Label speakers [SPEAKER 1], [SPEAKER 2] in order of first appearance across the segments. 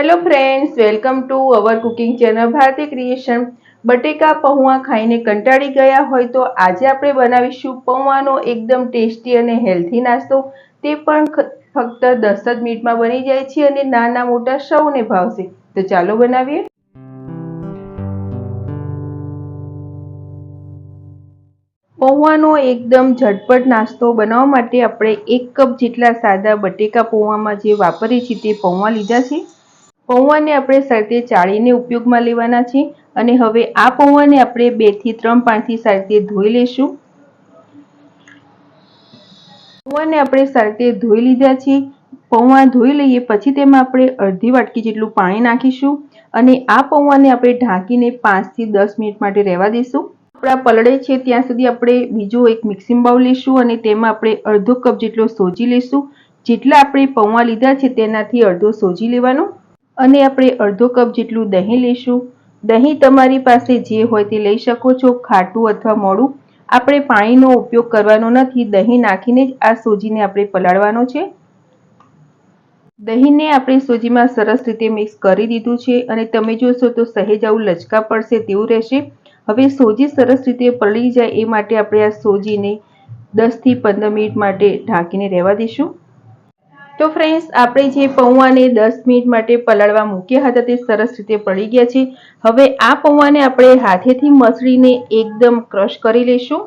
[SPEAKER 1] Hello friends welcome to our cooking channel Bharti creation બટેકા, પૌવા ખાઈને કંટાળી ગયા હોય તો આજે આપણે બનાવીશું પૌવાનો એકદમ ટેસ્ટી અને હેલ્ધી નાસ્તો. તે પણ ફક્ત દસ જ મિનિટમાં બની જાય છે અને નાના મોટા સૌને ભાવશે. તો ચાલો બનાવીએ. પૌવાનો એકદમ ઝટપટ નાસ્તો બનાવવા માટે આપણે એક કપ જેટલા સાદા બટેકા પૌવામાં જે વાપરીએ છીએ તે પૌવા લીધા છે. પૌવાને આપણે સાથે ચાળીને ઉપયોગમાં લેવાના છે અને હવે આ પૌવાને આપણે બેથી ત્રણ પાણીથી સરતે ધોઈ લેશું. પૌવાને આપણે સરતે ધોઈ લીધા છે પૌવા ધોઈ લઈએ પછી તેમાં આપણે અડધી વાટકી જેટલું પાણી નાખીશું અને આ પૌવાને આપણે ઢાંકીને પાંચથી દસ મિનિટ માટે રહેવા દઈશું આપણા પલળે છે ત્યાં સુધી આપણે બીજો એક મિક્સિંગ બાઉલ લઈશું અને તેમાં આપણે અડધો કપ જેટલો સોજી લઈશું જેટલા આપણે પૌવા લીધા છે તેનાથી અડધો સોજી લેવાનો. અને આપણે અડધો કપ જેટલું દહીં લઈશું. દહીં તમારી પાસે જે હોય તે લઈ શકો છો, ખાટું અથવા મોડું. આપણે પાણીનો ઉપયોગ કરવાનો નથી, દહીં નાખીને જ આ સોજીને આપણે પલાળવાનો છે. દહીંને આપણે સોજીમાં સરસ રીતે મિક્સ કરી દીધું છે અને તમે જોશો તો સહેજ આવું લચકા પડશે તેવું રહેશે. હવે સોજી સરસ રીતે પલળી જાય એ માટે આપણે આ સોજીને દસથી પંદર મિનિટ માટે ઢાંકીને રહેવા દઈશું. તો ફ્રેન્ડ્સ આપણે જે પૌવાને દસ મિનિટ માટે પલાળવા મૂક્યા હતા તે સરસ રીતે પડી ગયા છે. હવે આ પૌવાને આપણે હાથેથી મસળીને એકદમ ક્રશ કરી લઈશું.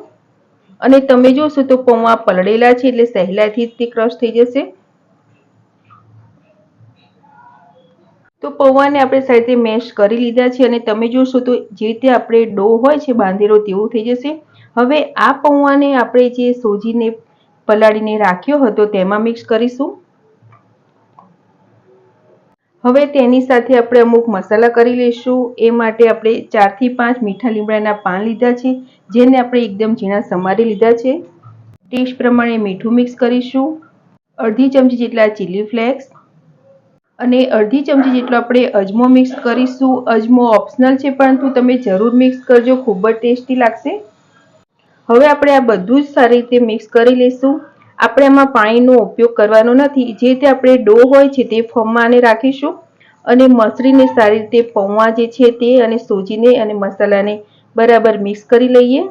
[SPEAKER 1] અને તમે જોશો તો પૌવા પલળેલા છે એટલે સહેલાઈથી જ તે ક્રશ થઈ જશે. તો પૌવાને આપણે રીતે મેશ કરી લીધા છે અને તમે જોશો તો જે રીતે આપણે ડો હોય છે બાંધેલો તેવું થઈ જશે. હવે આ પૌવાને આપણે જે સોજીને પલાળીને રાખ્યો હતો તેમાં મિક્સ કરીશું. હવે તેની સાથે આપણે અમુક મસાલા કરી લઈશું. એ માટે આપણે ચારથી પાંચ મીઠા લીમડાના પાન લીધા છે, જેને આપણે એકદમ ઝીણા સમારી લીધા છે. ટેસ્ટ પ્રમાણે મીઠું મિક્સ કરીશું. અડધી ચમચી જેટલા ચીલી ફ્લેક્સ અને અડધી ચમચી જેટલો આપણે અજમો મિક્સ કરીશું. અજમો ઓપ્શનલ છે, પરંતુ તમે જરૂર મિક્સ કરજો, ખૂબ જ ટેસ્ટી લાગશે. હવે આપણે આ બધું જ સારી રીતે મિક્સ કરી લઈશું. આપણે આમાં પાણીનો ઉપયોગ કરવાનો નથી. જે તે આપણે ડો હોય છે તે ફોર્મમાં આને રાખીશું અને મસળીને સારી રીતે પૌવા જે છે તે અને સોજીને અને મસાલાને બરાબર મિક્સ કરી લઈએ.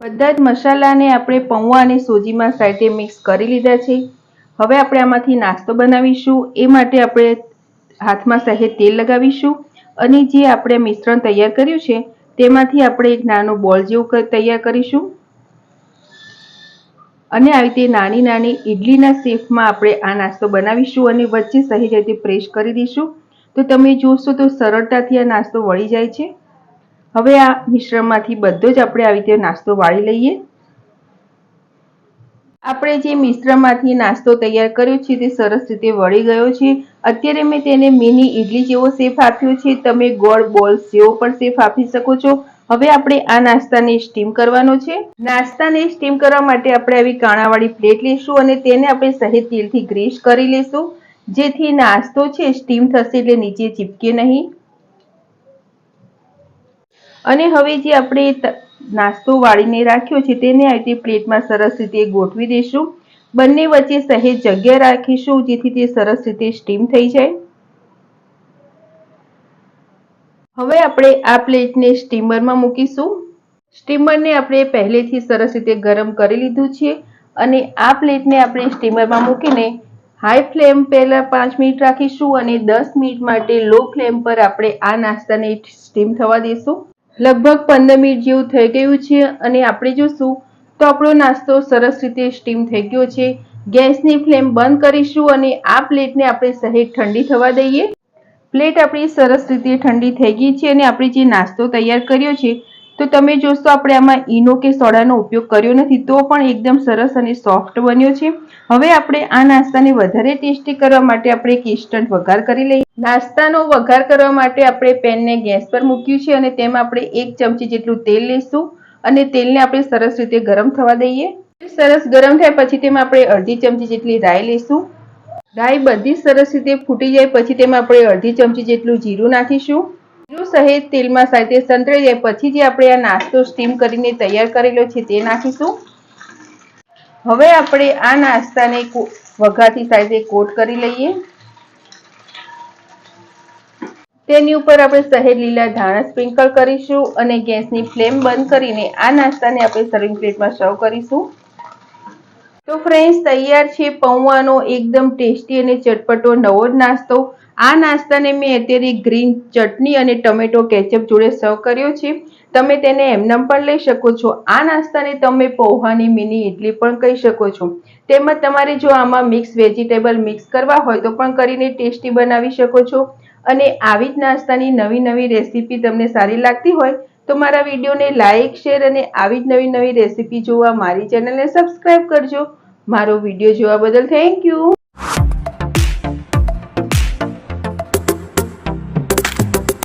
[SPEAKER 1] બધા જ મસાલાને આપણે પૌવા અને સોજીમાં સારી મિક્સ કરી લીધા છે. હવે આપણે આમાંથી નાસ્તો બનાવીશું. એ માટે આપણે હાથમાં સહેજ તેલ લગાવીશું અને જે આપણે મિશ્રણ તૈયાર કર્યું છે તેમાંથી આપણે એક નાનો બોલ જેવું તૈયાર કરીશું. અને આવી રીતે નાની નાની ઇડલીના શેફમાં આપણે આ નાસ્તો બનાવીશું અને વચ્ચે સહેજ રીતે પ્રેસ કરી દઈશું. તો તમે જોશો તો સરળતાથી આ નાસ્તો વળી જાય છે. હવે આ મિશ્રણમાંથી બધો જ આપણે આવી રીતે નાસ્તો વાળી લઈએ. આપણે જે મિશ્રણમાંથી નાસ્તો તૈયાર કર્યો છે તે સરસ રીતે વળી ગયો છે. અત્યારે મેં તેને મિની ઇડલી જેવો શેફ આપ્યો છે. તમે ગોળ બોલ્સ જેવો પણ શેફ આપી શકો છો. હવે આપણે આ નાસ્તાને સ્ટીમ કરવાનો છે. નાસ્તાને સ્ટીમ કરવા માટે આપણે આવી કાણાવાળી પ્લેટ લઈશું અને તેને આપણે સહેજ તેલથી ગ્રીસ કરી લઈશું. જેથી નાસ્તો છે સ્ટીમ થશે એટલે નીચે ચીપકે નહીં. અને હવે જે આપણે નાસ્તો વાળીને રાખ્યો છે તેને આ રીતે પ્લેટમાં સરસ રીતે ગોઠવી દઈશું. બંને વચ્ચે સહેજ જગ્યા રાખીશું જેથી તે સરસ રીતે સ્ટીમ થઈ જાય. હવે આપણે આ પ્લેટને સ્ટીમરમાં મૂકીશું. સ્ટીમરને આપણે પહેલેથી સરસ રીતે ગરમ કરી લીધું છે અને આ પ્લેટને આપણે સ્ટીમરમાં મૂકીને હાઈ ફ્લેમ પહેલાં પાંચ મિનિટ રાખીશું અને દસ મિનિટ માટે લો ફ્લેમ પર આપણે આ નાસ્તાને સ્ટીમ થવા દઈશું લગભગ પંદર મિનિટ જેવું થઈ ગયું છે અને આપણે જોશું તો આપણો નાસ્તો સરસ રીતે સ્ટીમ થઈ ગયો છે. ગેસની ફ્લેમ બંધ કરીશું અને આ પ્લેટને આપણે સહેજ ઠંડી થવા દઈએ. પ્લેટ આપણી સરસ રીતે ઠંડી થઈ ગઈ છે અને આપણે જે નાસ્તો તૈયાર કર્યો છે, તો તમે જોશો આપણે આમાં ઈનો કે સોડાનો ઉપયોગ કર્યો નથી, તો પણ એકદમ સરસ અને સોફ્ટ બન્યો છે. હવે આપણે આ નાસ્તાને વધારે ટેસ્ટી કરવા માટે આપણે એક ઇન્સ્ટન્ટ વઘાર કરી લઈએ. નાસ્તાનો વઘાર કરવા માટે આપણે પેનને ગેસ પર મૂક્યું છે અને તેમાં આપણે એક ચમચી જેટલું તેલ લઈશું અને તેલને આપણે સરસ રીતે ગરમ થવા દઈએ. સરસ ગરમ થાય પછી તેમાં આપણે અડધી ચમચી જેટલી રાઈ લઈશું રાઈ બધી સરસ રીતે ફૂટી જાય, પછી તેમાં આપણે અડધી ચમચી જેટલું જીરું નાખીશું. જીરું સહેજ તેલમાં સાથે સંતળાઈ જાય, પછી જે આપણે આ નાસ્તો સ્ટીમ કરીને તૈયાર કરેલો છે તે નાખીશું. હવે આપણે આ નાસ્તાને વઘાથી સાથે કોટ કરી લઈએ. તેની ઉપર આપણે સહેજ લીલા ધાણા સ્પ્રિંકલ કરીશું અને ગેસની ફ્લેમ બંધ કરીને આ નાસ્તાને આપણે સર્વિંગ પ્લેટમાં સર્વ કરીશું. તો ફ્રેન્ડ્સ તૈયાર છે પૌવાનો એકદમ ટેસ્ટી અને ચટપટો નવો જ નાસ્તો. આ નાસ્તાને મેં અત્યારે ગ્રીન ચટણી અને ટમેટો કેચઅપ જોડે સર્વ કર્યો છે. તમે તેને એમનેમ પણ લઈ શકો છો. આ નાસ્તાને તમે પૌહાની મિની ઇડલી પણ કહી શકો છો. તેમજ તમારે જો આમાં મિક્સ વેજીટેબલ મિક્સ કરવા હોય તો પણ કરીને ટેસ્ટી બનાવી શકો છો. અને આવી જ નાસ્તાની નવી નવી રેસીપી તમને સારી લાગતી હોય તો મારા વિડીયોને લાઇક શેર અને આવી જ નવી નવી રેસીપી જોવા મારી ચેનલને સબસ્ક્રાઈબ કરજો. મારો વીડિયો જોવા બદલ થેન્ક યુ